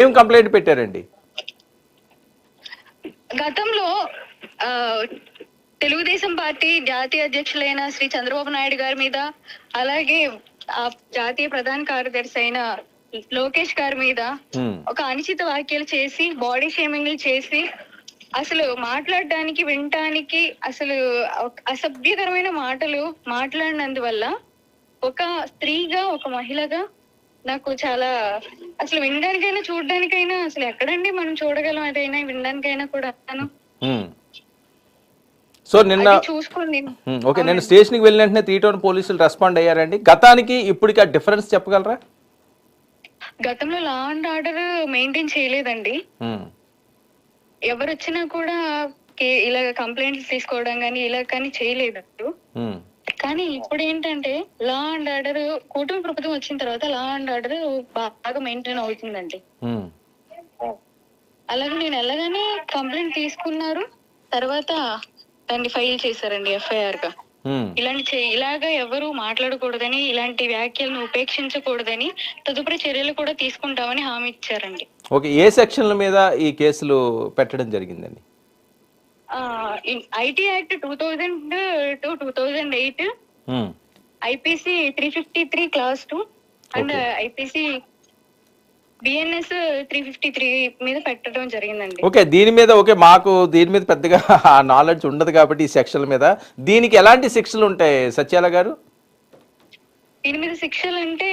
ఏం కంప్లైంట్ పెట్టారండి? గతంలో తెలుగుదేశం పార్టీ జాతీయ అధ్యక్షులైన శ్రీ చంద్రబాబు నాయుడు గారి మీద అలాగే ఆ జాతీయ ప్రధాన కార్యదర్శి అయిన లోకేష్ గారి మీద ఒక అనుచిత వ్యాఖ్యలు చేసి బాడీ షేమింగ్లు చేసి అసలు మాట్లాడడానికి వినటానికి అసలు అసభ్యకరమైన మాటలు మాట్లాడినందువల్ల ఒక స్త్రీగా ఒక మహిళగా నాకు చాలా అసలు వినడానికైనా చూడడానికైనా అసలు ఎక్కడండి మనం చూడగలం అదైనా వినడానికైనా కూడా. సో నిన్న ఓకే నేను స్టేషన్కి వెళ్ళిన వెంటనే త్రీ టౌన్ పోలీసులు రెస్పాండ్ అయ్యారండి. గతానికి ఇప్పటికి ఆ డిఫరెన్స్ చెప్పగలరా? గతంలో లా అండ్ ఆర్డర్ మెయింటైన్ చేయలేదండి. ఎవరు వచ్చినా కూడా ఇలా కంప్లైంట్స్ తీసుకోవడం కానీ ఇలా కానీ చేయలేదు. కానీ ఇప్పుడు ఏంటంటే లా అండ్ ఆర్డర్ కూటమి ప్రభుత్వం వచ్చిన తర్వాత లా అండ్ ఆర్డర్ బాగా మెయింటైన్ అవుతుందండి. అలాగే నేను వెళ్ళగానే కంప్లైంట్ తీసుకున్నారు తర్వాత దాన్ని ఫైల్ చేశారండి ఎఫ్ఐఆర్గా. ఇలాంటి ఇలాగా ఎవరు మాట్లాడకూడదని ఇలాంటి వ్యాఖ్యలను ఉపేక్షించకూడదని తదుపరి చర్యలు కూడా తీసుకుంటామని హామీ ఇచ్చారండి. ఓకే ఏ సెక్షన్ల మీద ఈ కేసులు పెట్టడం జరిగిందండి? IT act two thousand to two thousand eight um, IPC three fifty three clause two and. IPC BNS three fifty three మీద పెట్టడం జరిగిందండి. ఓకే దీని మీద ఓకే మాకు దీని మీద పెద్దగా నాలెడ్జ్ ఉండదు కాబట్టి ఈ సెక్షన్ల మీద. దీనికి ఎలాంటి శిక్షలు ఉంటాయి సత్యాల గారు? దీని మీద శిక్షలు అంటే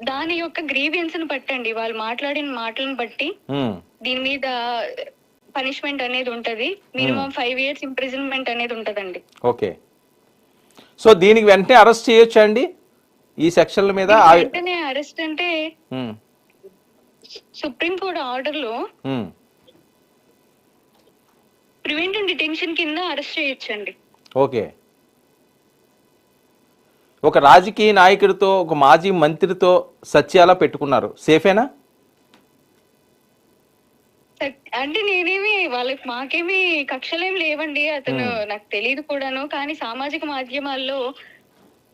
దాని యొక్క గ్రీవియన్స్ని బట్టండి. వాళ్ళు మాట్లాడిన మాటలను బట్టి దీని మీద పనిష్మెంట్ అనేది ఉంటది. మినిమం ఫైవ్ ఇయర్స్ ఇంప్రిజన్మెంట్ అనేది ఉంటదండి. ఓకే. సో దీనికి వెంటనే అరెస్ట్ చేయొచ్చా అండి? ఈ సెక్షన్ల మీద వెంటనే అరెస్ట్ అంటే సుప్రీం కోర్ట్ ఆర్డర్లో ఉమ్. ప్రివెంటివ్ డిటెన్షన్ కింద అరెస్ట్ చేయొచ్చండి. ఓకే. ఒక రాజకీయ నాయకుడితో ఒక మాజీ మంత్రితో సత్యాల పెట్టుకున్నారు. సేఫేనా? అంటే నేనేమి వాళ్ళకి మాకేమి కక్షలేం లేవండి. అతను నాకు తెలియదు కూడాను. కానీ సామాజిక మాధ్యమాల్లో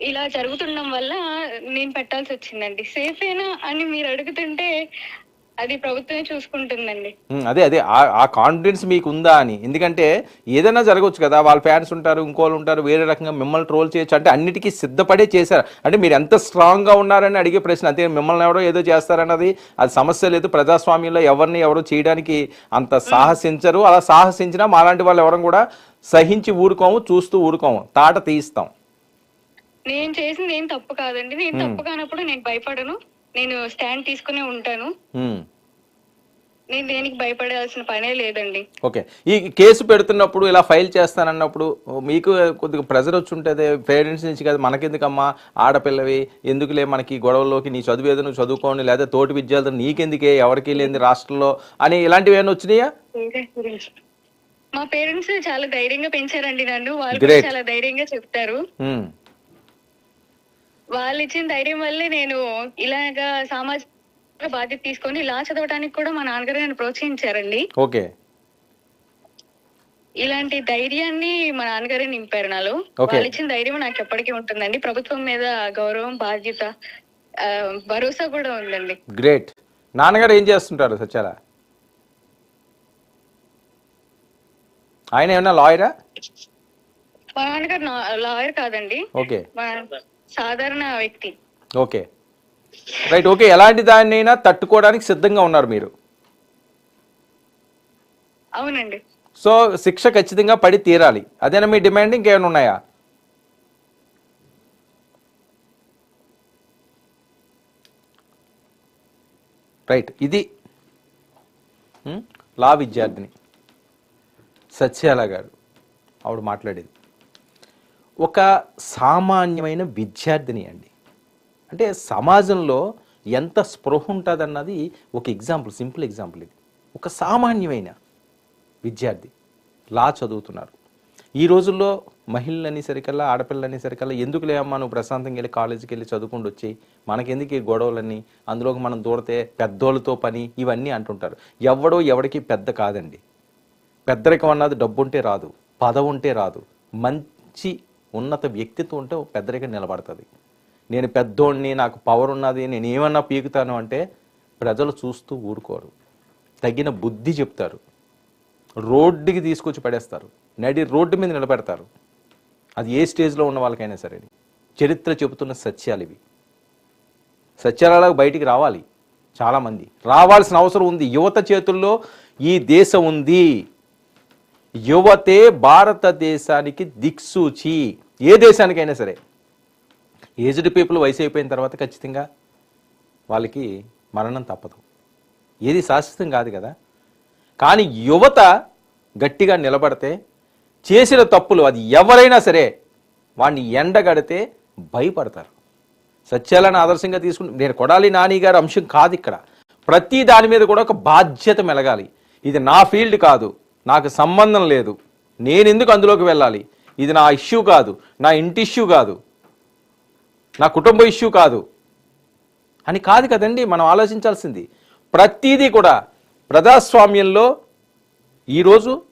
ఇలా జరుగుతుండడం వల్ల నేను పెట్టాల్సి వచ్చిందండి. సేఫేనా అని మీరు అడుగుతుంటే అది ప్రభుత్వమే చూసుకుంటుందండి. అదే అదే ఆ- ఆ కాన్ఫిడెన్స్ మీకు ఉందా అని. ఎందుకంటే ఏదైనా జరగవచ్చు కదా వాళ్ళ ఫ్యాన్స్ ఉంటారు ఇంకోళ్ళు ఉంటారు వేరే రకంగా మిమ్మల్ని ట్రోల్ చేయొచ్చు అంటే అన్నిటికీ సిద్ధపడే చేశారు. అంటే మీరు ఎంత స్ట్రాంగ్గా ఉన్నారని అడిగే ప్రశ్న. అంతే మిమ్మల్ని ఎవరో ఏదో చేస్తారన్నది అది సమస్య లేదు. ప్రజాస్వామ్యంలో ఎవరిని ఎవరు చేయడానికి అంత సాహసించరు. అలా సాహసించినా మాలాంటి వాళ్ళు ఎవరం కూడా సహించి ఊరుకోము చూస్తూ ఊరుకోము. తాట తీయిస్తాం. నేను చేసింది ఏం తప్పు కాదండి. నేను తప్పు కానప్పుడు నేను భయపడను. నేను స్టాండ్ తీసుకునే ఉంటాను. నేను దేనికి భయపడాల్సిన పనే లేదండి. ఓకే. ఈ కేసు పెడుతున్నప్పుడు ఇలా ఫైల్ చేస్తానన్నప్పుడు మీకు కొద్దిగా ప్రెజర్ వచ్చి ఉంటుంది పేరెంట్స్ నుంచి కదా మనకెందుకమ్మా? ఆడపిల్లవి ఎందుకులే మనకి గొడవల్లోకి? నీ చదువు ఏదో నువ్వు చదువుకోని లేదా తోటి విద్యార్థులు నీకెందుకే? ఎవరికి లేని రాష్ట్రంలో అని ఇలాంటివి ఏమైనా వచ్చినాయా? మా పేరెంట్స్ చాలా ధైర్యంగా పెంచారండి నన్ను. వాళ్ళు. చాలా ధైర్యంగా చెప్తారు. వాళ్ళు ఇచ్చిన ధైర్యం వల్లే నేను ఇలాగా సామాజిక బాధ్యత తీసుకొని లా చదవడానికి కూడా మా నాన్నగారు నన్ను ప్రోత్సహించారండి. ఓకే. ఇలాంటి ధైర్యాన్ని మా నాన్నగారే నింపారు నాలో. వాళ్ళు ఇచ్చిన ధైర్యం నాకు ఎప్పటికీ ఉంటుందండి. ప్రభుత్వం మీద గౌరవం బాధ్యత ఆ, భరోసా కూడా ఉందండి. గ్రేట్. నాన్నగారు ఏం చేస్తుంటారు సత్యాల? ఆయన ఏమన్నా లాయరా? మా నాన్నగారు లాయర్ కాదండి. ఓకే. మా సాధారణ వ్యక్తి. ఓకే. Right okay. ఎలాంటి దాన్నైనా తట్టుకోవడానికి సిద్ధంగా ఉన్నారు మీరు. అవునండి. సో శిక్ష ఖచ్చితంగా పడి తీరాలి. అదేనా మీ డిమాండ్? ఇంకేమైనా ఉన్నాయా? రైట్ ఇది? లా విద్యార్థిని. సత్యాల గారు ఆవిడ మాట్లాడేది. ఒక సామాన్యమైన విద్యార్థిని అండి. అంటే సమాజంలో ఎంత స్పృహ ఉంటుందన్నది ఒక ఎగ్జాంపుల్ సింపుల్ ఎగ్జాంపుల్ ఇది. ఒక సామాన్యమైన విద్యార్థి లా చదువుతున్నారు. ఈ రోజుల్లో మహిళలు అనేసరికల్లా ఆడపిల్లలు అనేసరికల్లా ఎందుకు లేమ్మా నువ్వు ప్రశాంతంగా వెళ్ళి కాలేజీకి వెళ్ళి చదువుకుంటూ వచ్చి? మనకెందుకు ఈ గొడవలన్నీ? అందులోకి మనం దూడితే పెద్దోళ్ళతో పని ఇవన్నీ అంటుంటారు. ఎవడో ఎవడికి పెద్ద కాదండి. పెద్దరికం అన్నది డబ్బు ఉంటే రాదు పదవుంటే ఉంటే రాదు. మంచి ఉన్నత వ్యక్తిత్వం ఉంటే పెద్దరికం నిలబడుతుంది. నేను పెద్దోడిని నాకు పవర్ ఉన్నది నేను ఏమన్నా పీకుతాను అంటే ప్రజలు చూస్తూ ఊరుకోరు. తగిన బుద్ధి చెప్తారు. రోడ్డుకి తీసుకొచ్చి పడేస్తారు. నడి రోడ్డు మీద నిలబెడతారు. అది ఏ స్టేజ్లో ఉన్న వాళ్ళకైనా సరే. చరిత్ర చెబుతున్న సత్యాలు ఇవి. సత్యాలకు బయటికి రావాలి చాలామంది. రావాల్సిన అవసరం ఉంది. యువత చేతుల్లో ఈ దేశం ఉంది. యువతే భారతదేశానికి దిక్సూచి. ఏ దేశానికైనా సరే. ఏజ్డ్ పీపుల్ వయసు అయిపోయిన తర్వాత ఖచ్చితంగా వాళ్ళకి మరణం తప్పదు. ఏది శాశ్వతం కాదు కదా. కానీ యువత గట్టిగా నిలబడితే చేసిన తప్పులు అది ఎవరైనా సరే వాడిని ఎండగడితే భయపడతారు. సత్యాలను ఆదర్శంగా తీసుకుని నేను కొడాలి నాని గారి అంశం కాదు ఇక్కడ. ప్రతి దాని మీద కూడా ఒక బాధ్యత మెలగాలి. ఇది నా ఫీల్డ్ కాదు నాకు సంబంధం లేదు. నేను ఎందుకు అందులోకి వెళ్ళాలి? ఇది నా ఇష్యూ కాదు నా ఇంటి ఇష్యూ కాదు నా కుటుంబ ఇష్యూ కాదు అని కాదు కదండి మనం ఆలోచించాల్సింది. ప్రతీదీ కూడా ప్రజాస్వామ్యంలో ఈరోజు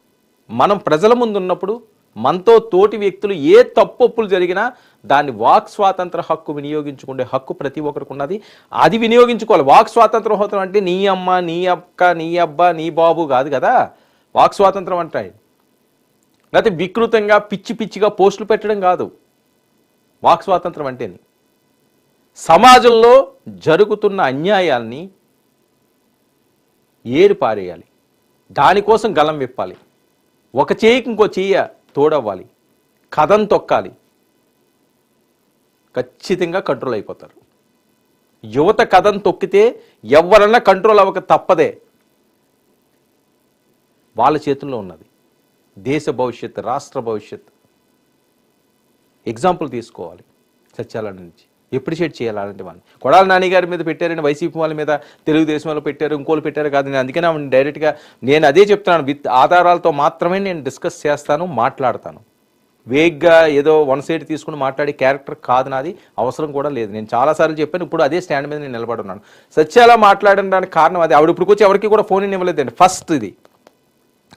మనం ప్రజల ముందు ఉన్నప్పుడు మనతో తోటి వ్యక్తులు ఏ తప్పొప్పులు జరిగినా దాన్ని వాక్ స్వాతంత్ర హక్కు వినియోగించుకునే హక్కు ప్రతి ఒక్కరికి ఉన్నది. అది వినియోగించుకోవాలి. వాక్ స్వాతంత్రం హోతం అంటే నీ అమ్మ నీ అక్క నీ అబ్బా నీ బాబు కాదు కదా. వాక్ స్వాతంత్రం అంటాయి లేకపోతే వికృతంగా పిచ్చి పిచ్చిగా పోస్టులు పెట్టడం కాదు. వాక్ స్వాతంత్రం అంటేని. సమాజంలో జరుగుతున్న అన్యాయాల్ని ఏరిపారేయాలి. దానికోసం గలం విప్పాలి. ఒక చేయికి ఇంకో చెయ్య తోడవ్వాలి. కథం తొక్కాలి. ఖచ్చితంగా కంట్రోల్ అయిపోతారు. యువత కథం తొక్కితే ఎవరన్నా కంట్రోల్ అవ్వక తప్పదే. వాళ్ళ చేతుల్లో ఉన్నది. దేశ భవిష్యత్ రాష్ట్ర భవిష్యత్. ఎగ్జాంపుల్ తీసుకోవాలి సత్యాల నుంచి. ఎప్రిషియేట్ చేయాలి అలాంటి వాళ్ళని కొడాల నాన్నగారి మీద పెట్టారని వైసీపీ వాళ్ళ మీద తెలుగుదేశం వాళ్ళు పెట్టారు ఇంకోళ్ళు పెట్టారు కాదు నేను. అందుకనే డైరెక్ట్గా నేను అదే చెప్తున్నాను విత్ ఆధారాలతో మాత్రమే నేను డిస్కస్ చేస్తాను మాట్లాడతాను. వేగ్గా ఏదో వన్ సైడ్ తీసుకుని మాట్లాడే క్యారెక్టర్ కాదు నాది అవసరం కూడా లేదు. నేను చాలాసార్లు చెప్పాను ఇప్పుడు అదే స్టాండ్ మీద నేను నిలబడున్నాను సత్యాల మాట్లాడడానికి కారణం అది. ఆవిడ ఇప్పుడు వచ్చి ఎవరికి కూడా ఫోన్ ఇవ్వలేదండి. ఫస్ట్ ఇది.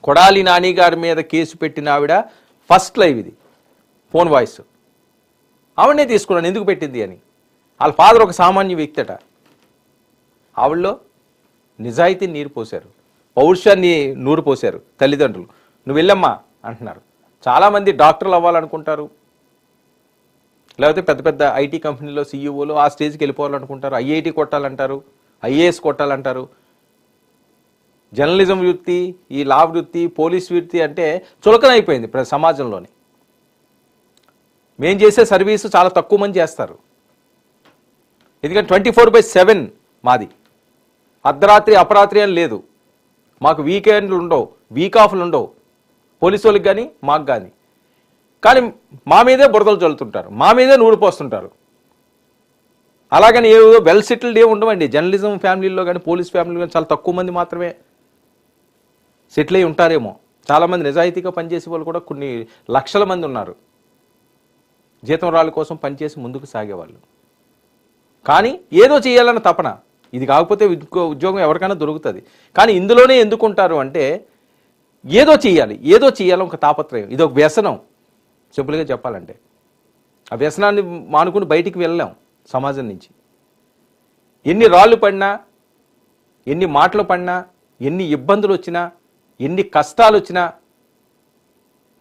కొడాలి నాని గారి మీద కేసు పెట్టిన ఆవిడ ఫస్ట్ లైవ్ ఇది. Phone voice. ఆవిడనే తీసుకున్నాను ఎందుకు పెట్టింది అని. వాళ్ళ ఫాదర్ ఒక సామాన్య వ్యక్తి అట. ఆవిడలో నిజాయితీ నీరు పోశారు. పౌరుషాన్ని నూరు పోశారు తల్లిదండ్రులు. నువ్వు వెళ్ళమ్మా అంటున్నారు. చాలామంది డాక్టర్లు అవ్వాలనుకుంటారు. లేకపోతే పెద్ద పెద్ద ఐటీ కంపెనీలో సీఈఓలు ఆ స్టేజ్కి వెళ్ళిపోవాలనుకుంటారు. ఐఐటి కొట్టాలంటారు. ఐఏఎస్ కొట్టాలంటారు. జర్నలిజం వృత్తి ఈ లా వృత్తి పోలీస్ వృత్తి అంటే చులకన అయిపోయింది ప్ర- సమాజంలోని. మేము చేసే సర్వీసు చాలా తక్కువ మంది చేస్తారు. ఎందుకంటే ట్వంటీ ఫోర్ బై సెవెన్ మాది. అర్ధరాత్రి అపరాత్రి అని లేదు. మాకు వీకెండ్లు ఉండవు వీక్ ఆఫ్లు ఉండవు. పోలీసు వాళ్ళకి కానీ మాకు కానీ కానీ మా మీదే బురదలు చల్లుతుంటారు మా మీదే నూరు పోస్తుంటారు. అలాగని ఏదో వెల్ సెటిల్డ్ ఏ ఉండవండి. జర్నలిజం ఫ్యామిలీలో కానీ పోలీస్ ఫ్యామిలీలో కానీ చాలా తక్కువ మంది మాత్రమే సెటిల్ అయి ఉంటారేమో. చాలామంది నిజాయితీగా పనిచేసే వాళ్ళు కూడా కొన్ని లక్షల మంది ఉన్నారు. జీతం రాళ్ళ కోసం పనిచేసి ముందుకు సాగేవాళ్ళు. కానీ ఏదో చేయాలన్న తపన. ఇది కాకపోతే ఉద్యోగం ఎవరికైనా దొరుకుతుంది. కానీ ఇందులోనే ఎందుకుంటారు అంటే ఏదో చేయాలి ఏదో చేయాలి ఒక తాపత్రయం. ఇది ఒక వ్యసనం. సింపుల్గా చెప్పాలంటే. ఆ వ్యసనాన్ని మానుకుని బయటికి వెళ్ళాం సమాజం నుంచి. ఎన్ని రాళ్ళు పడినా ఎన్ని మాటలు పడినా ఎన్ని ఇబ్బందులు వచ్చినా ఎన్ని కష్టాలు వచ్చినా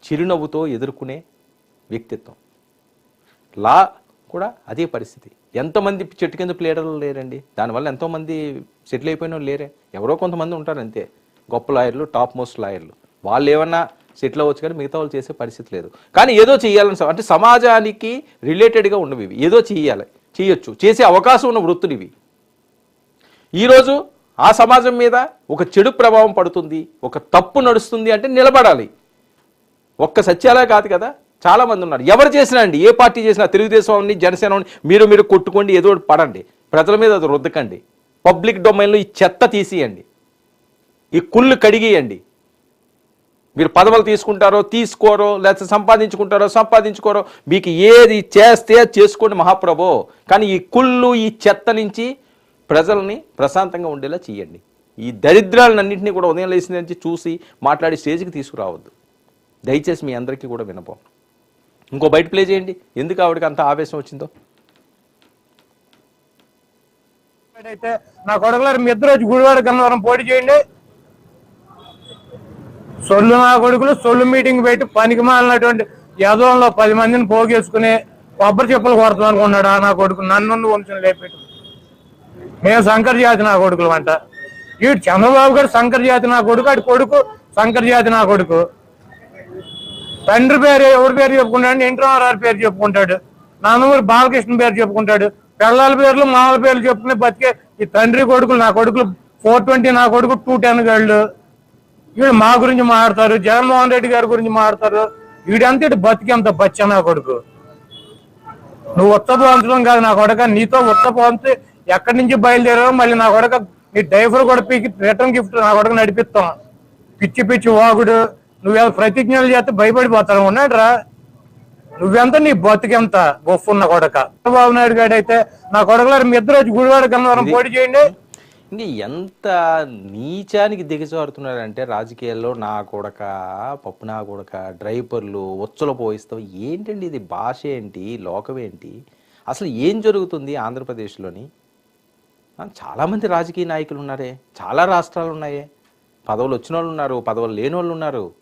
చిరునవ్వుతో ఎదుర్కొనే వ్యక్తిత్వం. లా కూడా అదే పరిస్థితి. ఎంతమంది చెట్టు కింద ప్లేడర్లు లేరండి? దానివల్ల ఎంతోమంది సెటిల్ అయిపోయిన లేరే. ఎవరో కొంతమంది ఉంటారు అంతే. గొప్ప లాయర్లు టాప్ మోస్ట్ లాయర్లు. వాళ్ళు ఏమన్నా సెటిల్ అవ్వచ్చు కానీ మిగతా వాళ్ళు చేసే పరిస్థితి లేదు. కానీ ఏదో చేయాలని స- అంటే సమాజానికి రిలేటెడ్గా ఉన్నవి ఇవి ఏదో చేయాలి చేయొచ్చు చేసే అవకాశం ఉన్న వృత్తులు ఇవి. ఈరోజు ఆ సమాజం మీద ఒక చెడు ప్రభావం పడుతుంది ఒక తప్పు నడుస్తుంది అంటే నిలబడాలి. ఒక్క సత్యాలే కాదు కదా చాలామంది ఉన్నారు. ఎవరు చేసినా అండి ఏ పార్టీ చేసినా తెలుగుదేశం జనసేన మీరు మీరు కొట్టుకోండి ఏదో ఒకటి పడండి. ప్రజల మీద అది రుద్దకండి. పబ్లిక్ డొమైన్లో ఈ చెత్త తీసేయండి. ఈ కుళ్ళు కడిగేయండి. మీరు పదవులు తీసుకుంటారో తీసుకోరో లేకపోతే సంపాదించుకుంటారో సంపాదించుకోరో మీకు ఏది చేస్తే అది చేసుకోండి మహాప్రభు. కానీ ఈ కుళ్ళు ఈ చెత్త నుంచి ప్రజల్ని ప్రశాంతంగా ఉండేలా చేయండి ఈ దరిద్రాలన్నింటినీ కూడా ఉదయం లేచిన నుంచి చూసి మాట్లాడి స్టేజ్కి తీసుకురావద్దు. దయచేసి మీ అందరికీ కూడా వినపం. ఇంకో బయట ప్లే చేయండి. ఎందుకు ఆవిడకి అంత ఆవేశం వచ్చిందో? అయితే నా కొడుకులారు మీ ఇద్దరు వచ్చి గుడివాడ గన్నవరం పోటీ చేయండి. సొల్లు నా కొడుకులు సొల్లు మీటింగ్ పెట్టి పనికి మాలినటువంటి యదవంలో పది మందిని పోగేసుకుని కొబ్బరి చెప్పులు కొడతాం అనుకున్నాడు ఆ నా కొడుకు? నన్ను వంశం లేపెట్టు మేము శంకర్ జాతి నా కొడుకులు అంట. వీడు చంద్రబాబు గారు శంకర్ జాతి నా కొడుకు అటు కొడుకు శంకర్ జాతి నా కొడుకు. తండ్రి పేరు ఎవరి పేరు చెప్పుకుంటాడు? ఎన్టీ రామారావు పేరు చెప్పుకుంటాడు. నాన్నమూరి బాలకృష్ణ పేరు చెప్పుకుంటాడు. పిల్లల పేర్లు మామల పేర్లు చెప్పుకుని బతికే ఈ తండ్రి కొడుకులు నా కొడుకులు ఫోర్ ట్వంటీ నా కొడుకు టూ టెన్ గళ్ళు. వీడు మా గురించి మాట్లాడతారు జగన్మోహన్ రెడ్డి గారి గురించి మాట్లాడతారు. వీడంతా ఇటు బతికేంత బచ్చ నా కొడుకు. నువ్వు ఉత్తపోంచడం కాదు నా కొడక నీతో ఉత్తపోంచి ఎక్కడి నుంచి బయలుదేరావు మళ్ళీ నా కొడక నీ డైఫర్ కూడా పీకి రిటర్న్ గిఫ్ట్ నా కొడక నడిపిస్తాం. పిచ్చి పిచ్చి వాగుడు నువ్వేదో ప్రతిజ్ఞలు చేస్తే భయపడిపోతావు ఉన్నాడు రా నువ్వెంత నీ బతుకెంత? గొప్పన్న కొడక. చంద్రబాబు నాయుడు గారు అయితే నా కొడకలారు మీ ఇద్దరు వచ్చి గుడివాడ గన్నవరం పోటీ చేయండి. ఇంకా ఎంత నీచానికి దిగజారుతున్నారంటే రాజకీయాల్లో నా కొడక పప్పు నా కొడక డ్రైవర్లు ఒచ్చుల పోయిస్తావు. ఏంటండి ఇది? భాష ఏంటి? లోకం ఏంటి? అసలు ఏం జరుగుతుంది ఆంధ్రప్రదేశ్లోని? చాలామంది రాజకీయ నాయకులు ఉన్నారే చాలా రాష్ట్రాలు ఉన్నాయే. పదవులు వచ్చిన వాళ్ళు ఉన్నారు పదవులు లేని వాళ్ళు ఉన్నారు.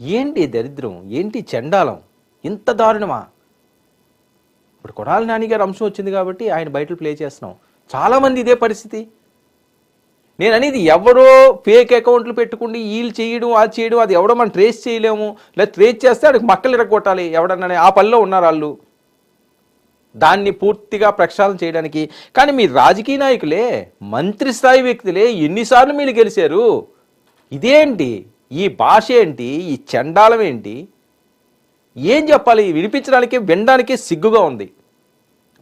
ఏంటి దరిద్రం? ఏంటి చండాలం? ఇంత దారుణమా? ఇప్పుడు కొడాలి నానిగారు అంశం వచ్చింది కాబట్టి ఆయన బయటలు ప్లే చేస్తున్నాం. చాలామంది ఇదే పరిస్థితి. నేను అనేది ఎవరో ఫేక్ అకౌంట్లు పెట్టుకుండి వీళ్ళు చేయడం అది చేయడం అది ఎవడో మనం ట్రేస్ చేయలేము. లేదా ట్రేస్ చేస్తే అక్కడికి మక్కలు ఇరగొట్టాలి. ఎవడన్నా ఆ పనిలో ఉన్నారు వాళ్ళు. దాన్ని పూర్తిగా ప్రక్షాళన చేయడానికి. కానీ మీ రాజకీయ నాయకులే మంత్రి స్థాయి వ్యక్తులే ఎన్నిసార్లు మీరు గెలిచారు? ఇదేంటి? ఈ భాష ఏంటి? ఈ చండాలం ఏంటి? ఏం చెప్పాలి? వినిపించడానికి వినడానికి సిగ్గుగా ఉంది.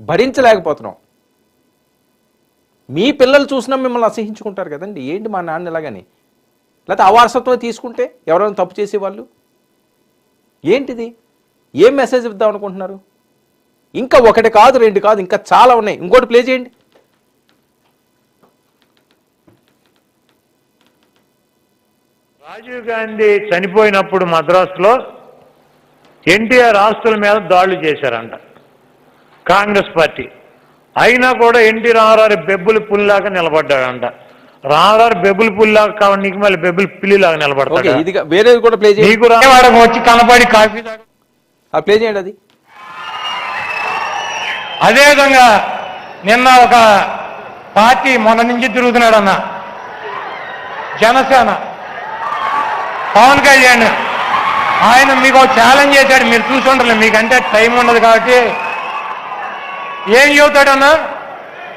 భరించలేకపోతున్నాం. మీ పిల్లలు చూసినా మిమ్మల్ని అసహించుకుంటారు కదండి. ఏంటి మా నాన్న ఇలాగని? లేకపోతే అవారసత్వం తీసుకుంటే ఎవరైనా తప్పు చేసేవాళ్ళు? ఏంటిది? ఏం మెసేజ్ ఇద్దాం అనుకుంటున్నారు? ఇంకా ఒకటి కాదు రెండు కాదు ఇంకా చాలా ఉన్నాయి. ఇంకోటి ప్లే చేయండి. రాజీవ్ గాంధీ చనిపోయినప్పుడు మద్రాసులో ఎన్టీఆర్ ఆస్తుల మీద దాడులు చేశారంట. కాంగ్రెస్ పార్టీ. అయినా కూడా ఎన్టీ రామారావు బెబ్బులు పుల్లాగా నిలబడ్డాడంట. రామారావు బెబ్బులు పుల్లాగా కావాలి నీకు మళ్ళీ బెబ్బులు పిల్లిలాగా నిలబడతాడు? వేరేది కూడా ప్లే చేయండి. నీకు వచ్చి కనపడి కాఫీ ఆ ప్లే చేయండి అది. అదేవిధంగా నిన్న ఒక పార్టీ మొన్న నుంచి తిరుగుతున్నాడన్న. జనసేన. పవన్ కళ్యాణ్. ఆయన మీకు ఛాలెంజ్ చేశాడు. మీరు చూసుంటారు మీకంటే టైం ఉండదు కాబట్టి. ఏం చెబుతాడన్నా?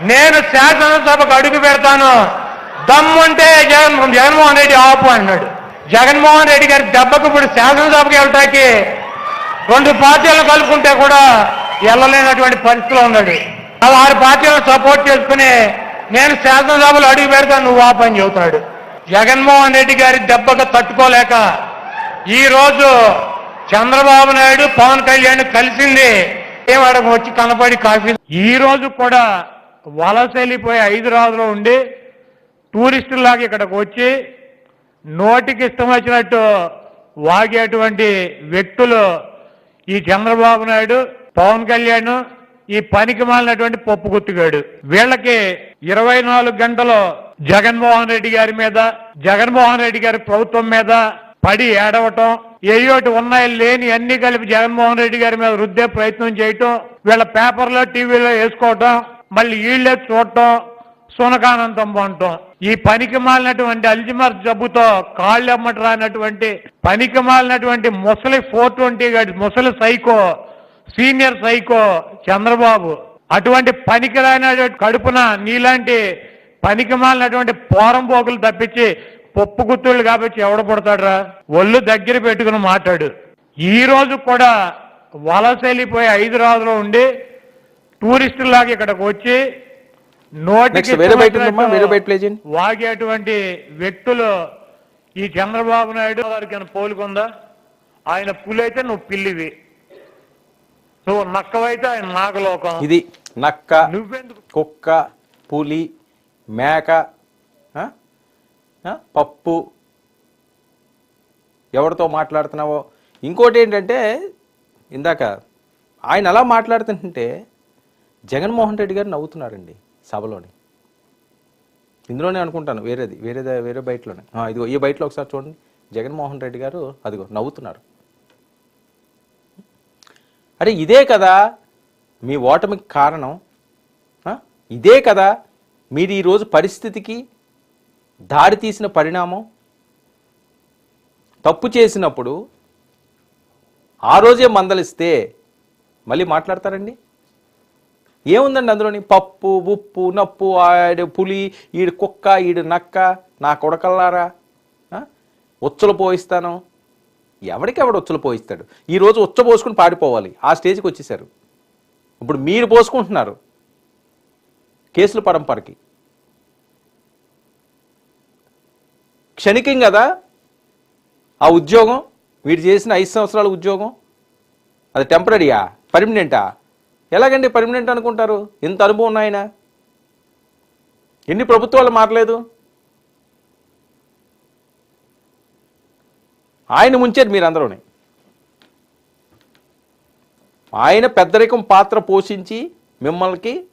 నేను శాసనసభకు అడుగు పెడతాను. దమ్ముంటే జగన్ జగన్మోహన్ రెడ్డి ఆపు అన్నాడు. జగన్మోహన్ రెడ్డి గారి దెబ్బకు ఇప్పుడు శాసనసభకి వెళ్ళటానికి రెండు పార్టీలను కలుపుకుంటే కూడా వెళ్ళలేనటువంటి పరిస్థితిలో ఉన్నాడు. ఆ ఆరు పార్టీలను సపోర్ట్ చేసుకుని నేను శాసనసభలో అడుగు పెడతాను నువ్వు పని చెబుతున్నాడు. జగన్మోహన్ రెడ్డి గారి దెబ్బకు తట్టుకోలేక ఈ రోజు చంద్రబాబు నాయుడు పవన్ కళ్యాణ్ కలిసింది. ఏమడకు వచ్చి కనపడి కాఫీ ఈ రోజు కూడా వలస వెళ్ళిపోయి హైదరాబాద్లో ఉండి టూరిస్టులాగా ఇక్కడికి వచ్చి నోటికి ఇష్టం వచ్చినట్టు వాగేటువంటి వ్యక్తులు ఈ చంద్రబాబు నాయుడు పవన్ కళ్యాణ్ ఈ పనికి మాలినటువంటి పప్పు గుత్తుగాడు. వీళ్ళకి ఇరవై నాలుగు గంటలు జగన్మోహన్ రెడ్డి గారి మీద జగన్మోహన్ రెడ్డి గారి ప్రభుత్వం మీద పడి ఏడవటం ఏయోటి ఉన్నాయి లేని అన్ని కలిపి జగన్మోహన్ రెడ్డి గారి మీద రుద్దే ప్రయత్నం చేయటం వీళ్ళ పేపర్లో టీవీలో వేసుకోవటం మళ్ళీ వీళ్ళే చూడటం సునకానందం పొందటం. ఈ పనికి మాలినటువంటి అల్జిమర్ జబ్బుతో కాళ్ళు అమ్మట రానటువంటి పనికి మాలినటువంటి ముసలి ఫోర్ ట్వంటీ ముసలి సైకో సీనియర్ సైకో చంద్రబాబు అటువంటి పనికి రానటువంటి కడుపున నీలాంటి పనికి మాలినటువంటి పోరం పోకులు తప్పించి పప్పు గుత్తుళ్ళు కాబట్టి ఎవడ పడతాడురా? ఒళ్ళు దగ్గర పెట్టుకుని మాట్లాడు. ఈ రోజు కూడా వలస వెళ్ళిపోయి హైదరాబాద్లో ఉండి టూరిస్టులాగా ఇక్కడికి వచ్చి నోటికి. వాగేటువంటి వ్యక్తులు ఈ చంద్రబాబు నాయుడు గారికి ఏమైనా పోలికుందా ఆయన పులైతే నువ్వు పిల్లివి. నువ్వు నక్కవైతే ఆయన నాగలోకం ఇది నక్క నువ్వెందుకు? కుక్క పులి మేక? పప్పు. ఎవరితో మాట్లాడుతున్నావో? ఇంకోటి ఏంటంటే ఇందాక ఆయన అలా మాట్లాడుతుంటే జగన్మోహన్ రెడ్డి గారు నవ్వుతున్నారండి సభలోని. ఇందులోనే అనుకుంటాను వేరేది వేరేది వేరే బయటలోనే. ఇదిగో ఈ బయటలో ఒకసారి చూడండి. జగన్మోహన్ రెడ్డి గారు అదిగో నవ్వుతున్నారు. అరే ఇదే కదా మీ ఓటమికి కారణం. ఇదే కదా మీరు ఈరోజు పరిస్థితికి దారి తీసిన పరిణామం. తప్పు చేసినప్పుడు ఆ రోజే మందలిస్తే మళ్ళీ మాట్లాడతారండి? ఏముందండి అందులోని? పప్పు ఉప్పు నప్పు ఆడు పులి ఈడు కుక్క ఈడు నక్క నా కొడకల్లారా? ఉచ్చలు పోయిస్తాను. ఎవడికెవడు ఉచ్చలు పోయిస్తాడు? ఈరోజు ఉచ్చ పోసుకుని పాడిపోవాలి ఆ స్టేజ్కి వచ్చేసారు. ఇప్పుడు మీరు పోసుకుంటున్నారు. కేసుల పరంపరకి. క్షణికం కదా? ఆ ఉద్యోగం? వీడు చేసిన ఐదు సంవత్సరాల ఉద్యోగం? అది టెంపరీయా? పర్మనెంటా? ఎలాగండి పర్మనెంట్ అనుకుంటారు? ఇంత అనుభవం ఉన్నాయన ఎన్ని ప్రభుత్వాలు మారలేదు? ఆయన ముంచారు మీరందరూని. ఆయన పెద్దరికం పాత్ర పోషించి మిమ్మల్ని